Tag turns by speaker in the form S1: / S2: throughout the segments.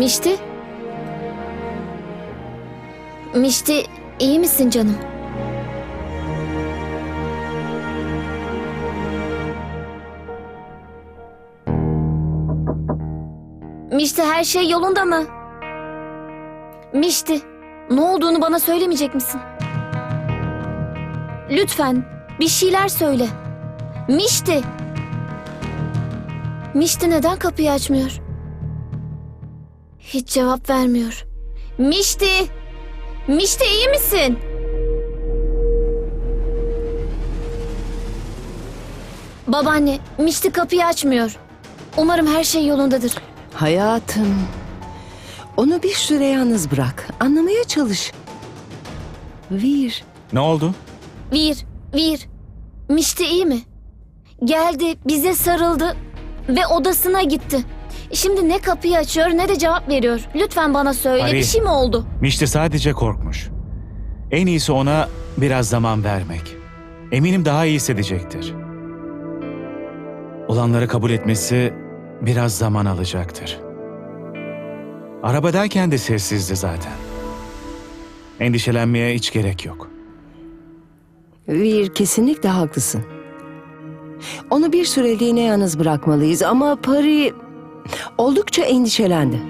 S1: Mişti? Mişti iyi misin canım? Mişti her şey yolunda mı? Mişti ne olduğunu bana söylemeyecek misin? Lütfen bir şeyler söyle. Mişti. Mişti neden kapıyı açmıyor? Hiç cevap vermiyor. Mişti! Mişti iyi misin? Babaanne, Mişti kapıyı açmıyor. Umarım her şey yolundadır.
S2: Hayatım. Onu bir süre yalnız bırak. Anlamaya çalış. Vir.
S3: Ne oldu?
S1: Vir, Vir. Mişti iyi mi? Geldi, bize sarıldı ve odasına gitti. Şimdi ne kapıyı açıyor ne de cevap veriyor. Lütfen bana söyle
S3: Ari.
S1: bir şey mi oldu?
S3: Mişti sadece korkmuş. En iyisi ona biraz zaman vermek. Eminim daha iyi hissedecektir. Olanları kabul etmesi biraz zaman alacaktır. Arabadayken de sessizdi zaten. Endişelenmeye hiç gerek yok.
S2: Vir kesinlikle haklısın. Onu bir süreliğine yalnız bırakmalıyız ama Pari oldukça endişelendi.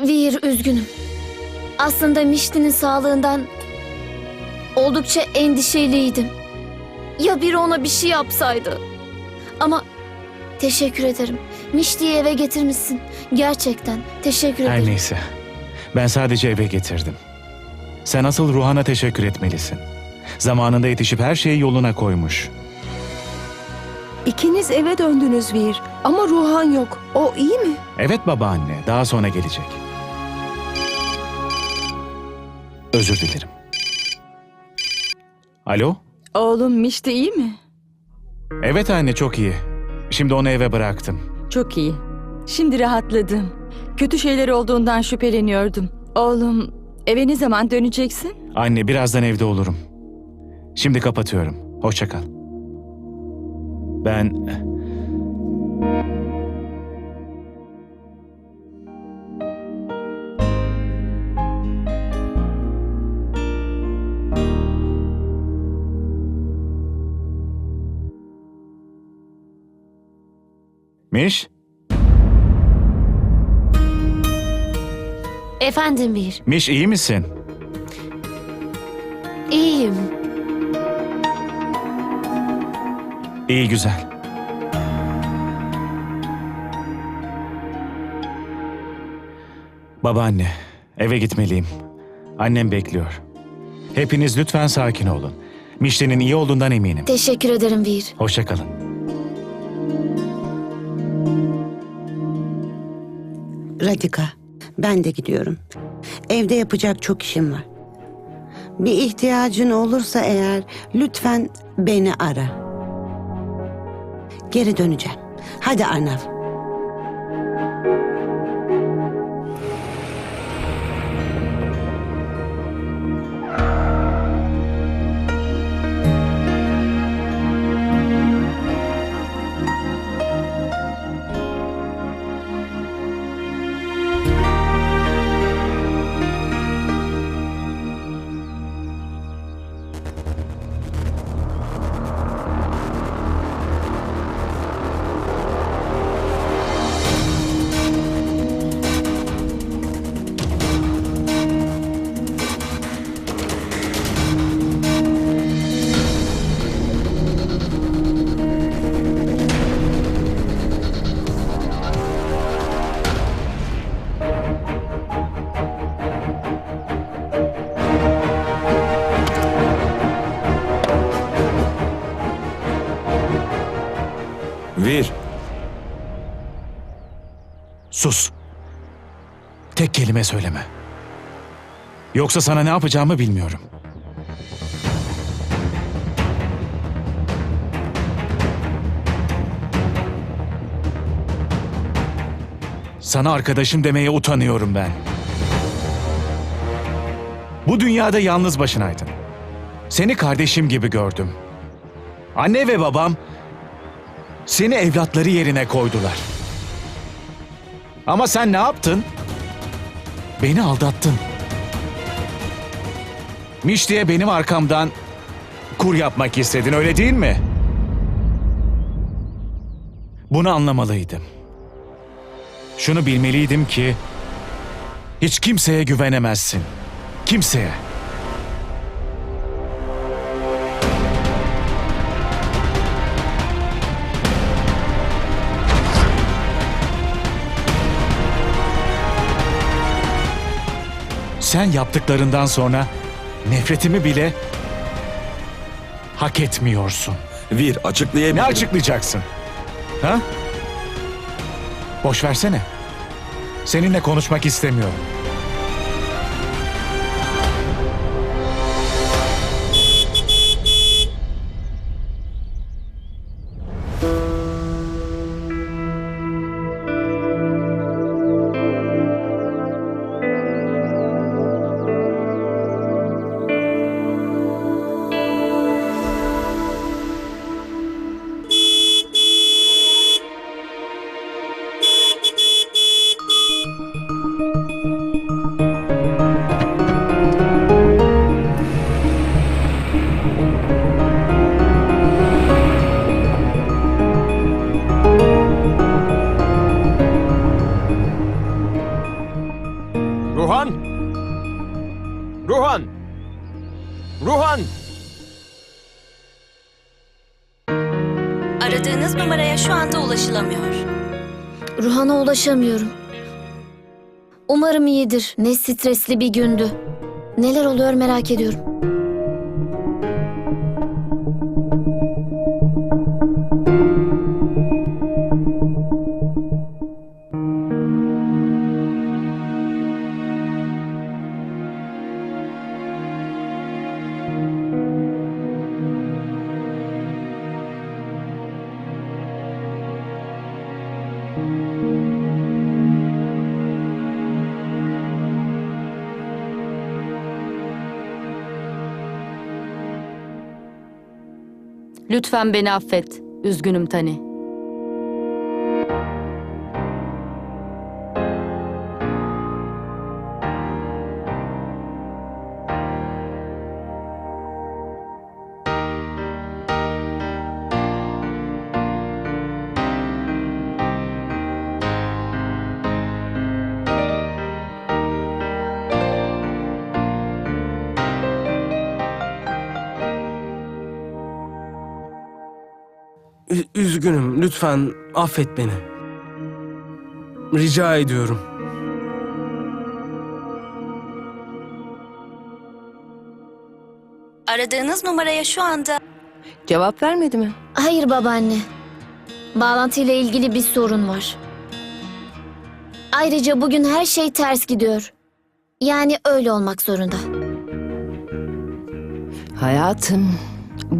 S1: Vir üzgünüm. Aslında Mişti'nin sağlığından oldukça endişeliydim. Ya biri ona bir şey yapsaydı? Ama teşekkür ederim. Mişti'yi eve getirmişsin. Gerçekten teşekkür
S3: Her
S1: ederim.
S3: neyse. Ben sadece eve getirdim. Sen asıl Ruhan'a teşekkür etmelisin. Zamanında yetişip her şeyi yoluna koymuş.
S2: İkiniz eve döndünüz Vir ama Ruhan yok. O iyi mi?
S3: Evet babaanne, daha sonra gelecek. Özür dilerim. Alo?
S4: Oğlum Mişti iyi mi?
S3: Evet anne çok iyi. Şimdi onu eve bıraktım.
S4: Çok iyi. Şimdi rahatladım. Kötü şeyler olduğundan şüpheleniyordum. Oğlum eve ne zaman döneceksin?
S3: Anne birazdan evde olurum. Şimdi kapatıyorum. Hoşça kal. Ben... Miş?
S1: Efendim Vir,
S3: Miş iyi misin?
S1: iyiyim.
S3: İyi güzel. Babaanne, eve gitmeliyim. Annem bekliyor. Hepiniz lütfen sakin olun. Mişli'nin iyi olduğundan eminim.
S1: Teşekkür ederim Vir.
S3: Hoşça
S5: Radika, ben de gidiyorum. Evde yapacak çok işim var. Bir ihtiyacın olursa eğer lütfen beni ara. Geri döneceğim. Hadi Arnav.
S3: Sus. Tek kelime söyleme. Yoksa sana ne yapacağımı bilmiyorum. Sana arkadaşım demeye utanıyorum ben. Bu dünyada yalnız başınaydın. Seni kardeşim gibi gördüm. Anne ve babam seni evlatları yerine koydular. Ama sen ne yaptın? Beni aldattın. Mişti'ye benim arkamdan kur yapmak istedin öyle değil mi? Bunu anlamalıydım. Şunu bilmeliydim ki hiç kimseye güvenemezsin. Kimseye. Sen yaptıklarından sonra nefretimi bile hak etmiyorsun.
S6: Vir
S3: Ne
S6: açıklayabilirim.
S3: açıklayacaksın? Ha? Boş versene. Seninle konuşmak istemiyorum.
S7: Numaraya şu anda ulaşılamıyor.
S1: Ruhan'a ulaşamıyorum. Umarım iyidir. Ne stresli bir gündü. Neler oluyor merak ediyorum.
S4: Lütfen beni affet. Üzgünüm Tani.
S8: Üzgünüm. Lütfen affet beni. Rica ediyorum.
S7: Aradığınız numaraya şu anda
S2: Cevap vermedi mi?
S1: Hayır babaanne. Bağlantıyla ilgili bir sorun var. Ayrıca bugün her şey ters gidiyor. Yani öyle olmak zorunda.
S2: Hayatım,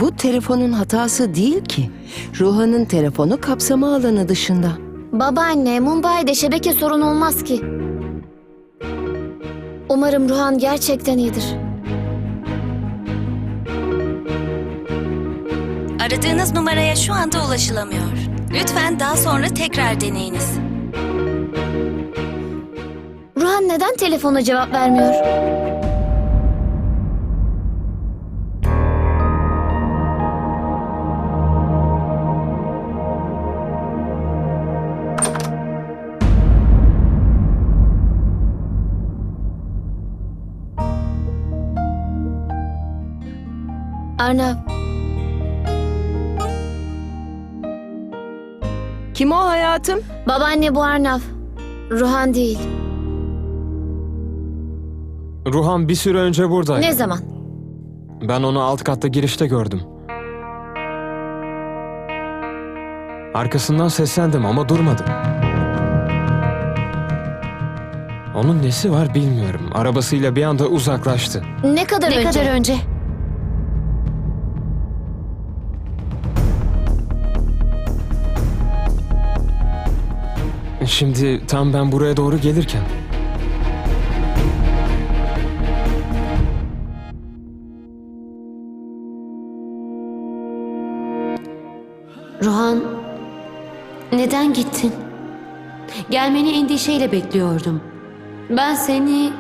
S2: bu telefonun hatası değil ki. Ruhan'ın telefonu kapsama alanı dışında.
S1: Babaanne, Mumbai'de şebeke sorun olmaz ki. Umarım Ruhan gerçekten iyidir.
S7: aradığınız numaraya şu anda ulaşılamıyor. Lütfen daha sonra tekrar deneyiniz.
S1: Ruhan neden telefona cevap vermiyor? Arnav,
S2: Kim o hayatım?
S1: babaanne bu Arnav. Ruhan değil.
S8: Ruhan bir süre önce buradaydı.
S1: Ne zaman?
S8: Ben onu alt katta girişte gördüm. Arkasından seslendim ama durmadı. Onun nesi var bilmiyorum. Arabasıyla bir anda uzaklaştı.
S1: Ne kadar
S7: Ne
S1: önce?
S7: kadar önce?
S8: Şimdi tam ben buraya doğru gelirken.
S6: Ruhan, neden gittin? Gelmeni endişeyle bekliyordum. Ben seni...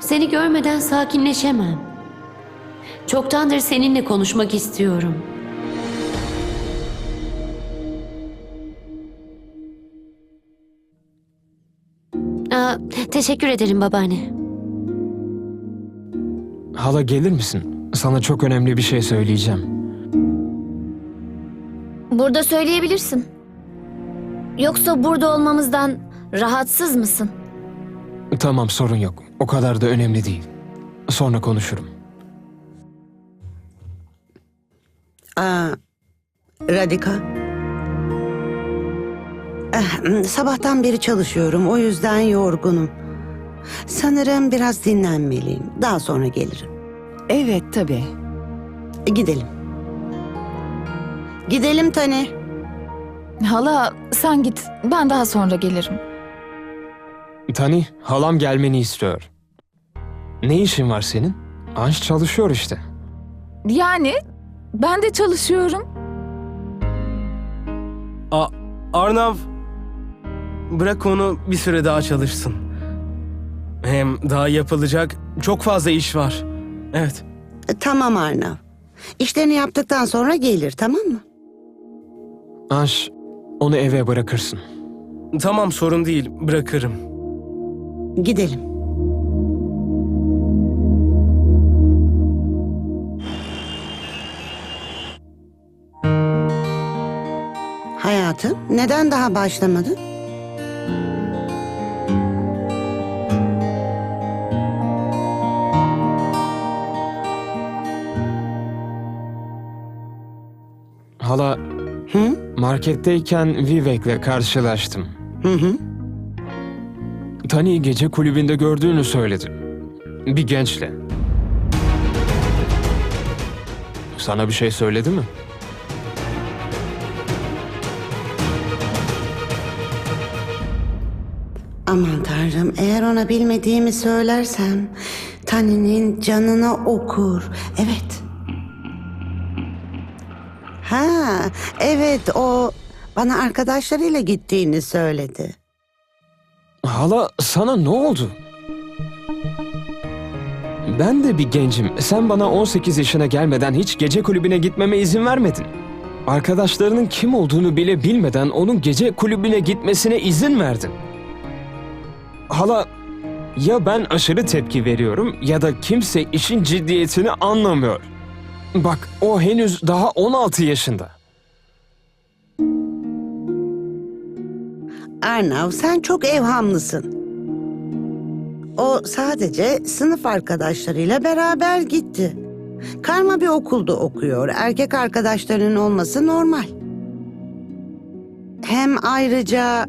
S6: Seni görmeden sakinleşemem. Çoktandır seninle konuşmak istiyorum.'' Teşekkür ederim babaanne.
S8: Hala gelir misin? Sana çok önemli bir şey söyleyeceğim.
S1: Burada söyleyebilirsin. Yoksa burada olmamızdan rahatsız mısın?
S8: Tamam sorun yok. O kadar da önemli değil. Sonra konuşurum.
S5: Aa, Radika. Eh, sabahtan beri çalışıyorum. O yüzden yorgunum. Sanırım biraz dinlenmeliyim. Daha sonra gelirim.
S2: Evet tabii.
S5: E, Gidelim. Gidelim Tani.
S9: Hala sen git. Ben daha sonra gelirim.
S8: Tani, halam gelmeni istiyor. Ne işin var senin? Anş çalışıyor işte.
S9: Yani ben de çalışıyorum.
S10: A Arnav, bırak onu bir süre daha çalışsın. Hem daha yapılacak çok fazla iş var. Evet,
S5: E, Tamam Arnav. İşlerini yaptıktan sonra gelir tamam mı?
S8: Anş, onu eve bırakırsın.
S10: tamam sorun değil, bırakırım.
S5: Gidelim. Hayatım, neden daha başlamadın?
S8: Hala,
S5: Hı?
S8: marketteyken Vivek'le karşılaştım.
S5: Hı hı.
S8: Tani gece kulübünde gördüğünü söyledi. Bir gençle. Sana bir şey söyledi mi?
S5: Aman tanrım, eğer ona bilmediğimi söylersem Tani'nin canına okur. Evet. Evet o bana arkadaşlarıyla gittiğini söyledi.
S8: Hala sana ne oldu? Ben de bir gencim. Sen bana 18 yaşına gelmeden hiç gece kulübüne gitmeme izin vermedin. Arkadaşlarının kim olduğunu bile bilmeden onun gece kulübüne gitmesine izin verdin. Hala ya ben aşırı tepki veriyorum ya da kimse işin ciddiyetini anlamıyor. Bak o henüz daha 16 yaşında.
S5: Arnav sen çok evhamlısın. O sadece sınıf arkadaşlarıyla beraber gitti. Karma bir okulda okuyor. Erkek arkadaşlarının olması normal. Hem ayrıca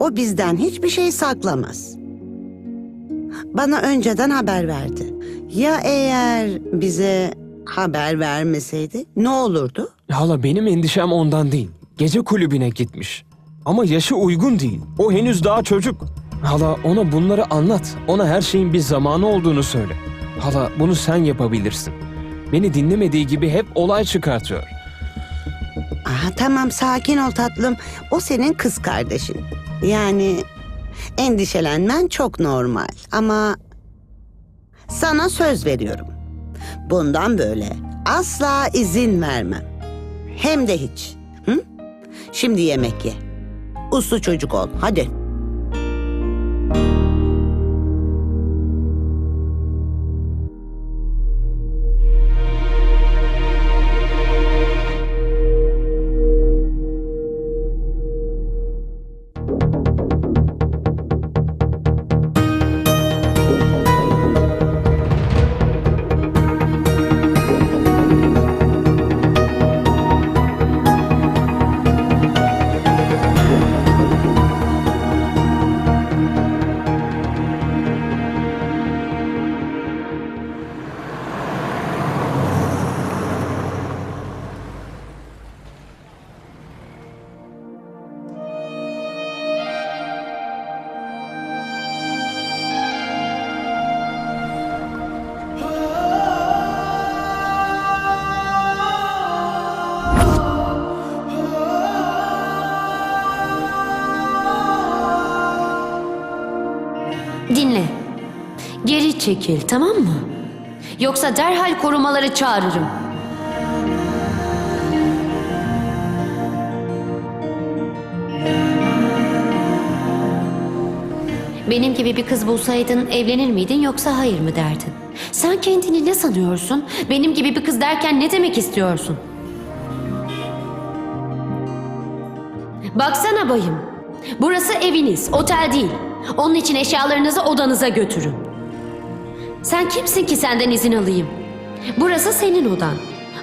S5: o bizden hiçbir şey saklamaz. Bana önceden haber verdi. Ya eğer bize haber vermeseydi ne olurdu?
S8: Hala benim endişem ondan değil. Gece kulübüne gitmiş. Ama yaşı uygun değil. O henüz daha çocuk. Hala ona bunları anlat. Ona her şeyin bir zamanı olduğunu söyle. Hala bunu sen yapabilirsin. Beni dinlemediği gibi hep olay çıkartıyor.
S5: Aha, tamam sakin ol tatlım. O senin kız kardeşin. Yani endişelenmen çok normal ama sana söz veriyorum. Bundan böyle asla izin vermem. Hem de hiç. Hı? Şimdi yemek ye. Uslu çocuk ol. Hadi.
S6: Çekil tamam mı? Yoksa derhal korumaları çağırırım. Benim gibi bir kız bulsaydın evlenir miydin yoksa hayır mı derdin? Sen kendini ne sanıyorsun? Benim gibi bir kız derken ne demek istiyorsun? Baksana bayım. Burası eviniz, otel değil. Onun için eşyalarınızı odanıza götürün. Sen kimsin ki senden izin alayım? Burası senin odan.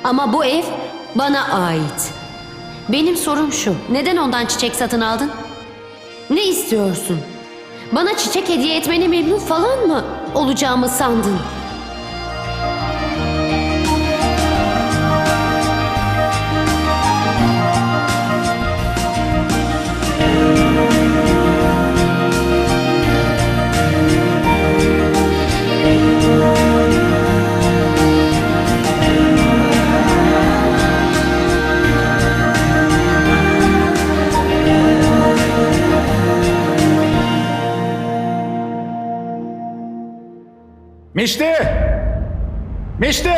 S6: Ama bu ev bana ait. Benim sorum şu. Neden ondan çiçek satın aldın? Ne istiyorsun? Bana çiçek hediye etmeni memnun falan mı olacağımı sandın?
S3: Mişti! Mişti!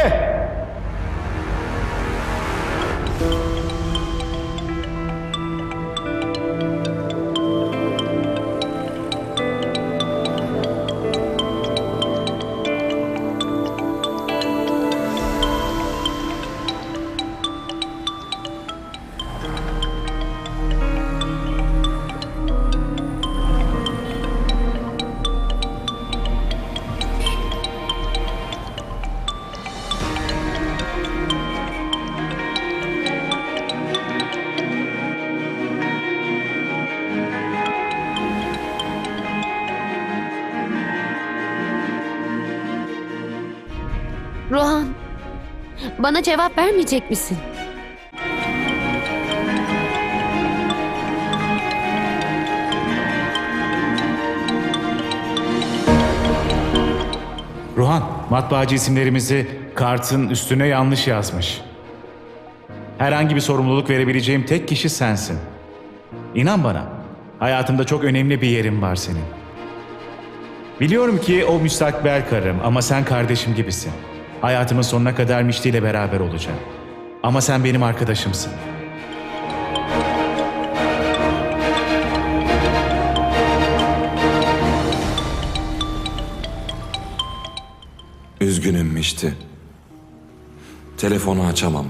S6: Bana cevap vermeyecek misin?
S3: Ruhan, matbaacı isimlerimizi kartın üstüne yanlış yazmış. Herhangi bir sorumluluk verebileceğim tek kişi sensin. İnan bana, hayatımda çok önemli bir yerin var senin. Biliyorum ki o müstakbel karım ama sen kardeşim gibisin. Hayatımın sonuna kadar Mişti ile beraber olacağım. Ama sen benim arkadaşımsın.
S11: Üzgünüm Mişti. Telefonu açamam.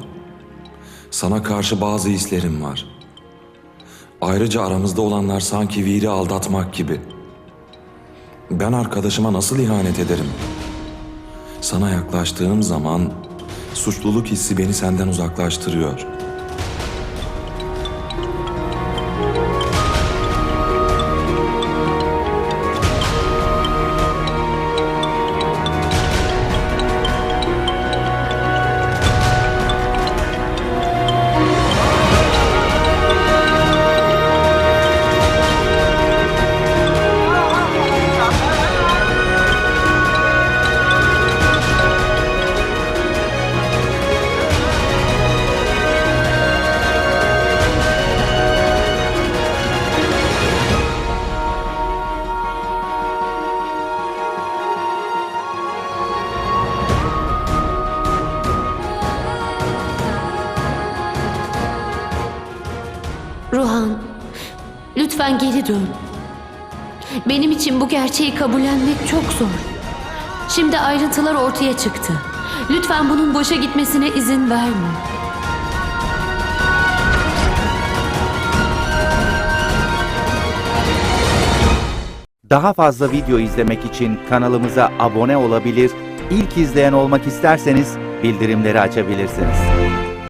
S11: Sana karşı bazı hislerim var. Ayrıca aramızda olanlar sanki Vir'i aldatmak gibi. Ben arkadaşıma nasıl ihanet ederim? Sana yaklaştığım zaman suçluluk hissi beni senden uzaklaştırıyor.
S6: Lütfen geri dön. Benim için bu gerçeği kabullenmek çok zor. Şimdi ayrıntılar ortaya çıktı. Lütfen bunun boşa gitmesine izin verme.
S12: Daha fazla video izlemek için kanalımıza abone olabilir, ilk izleyen olmak isterseniz bildirimleri açabilirsiniz.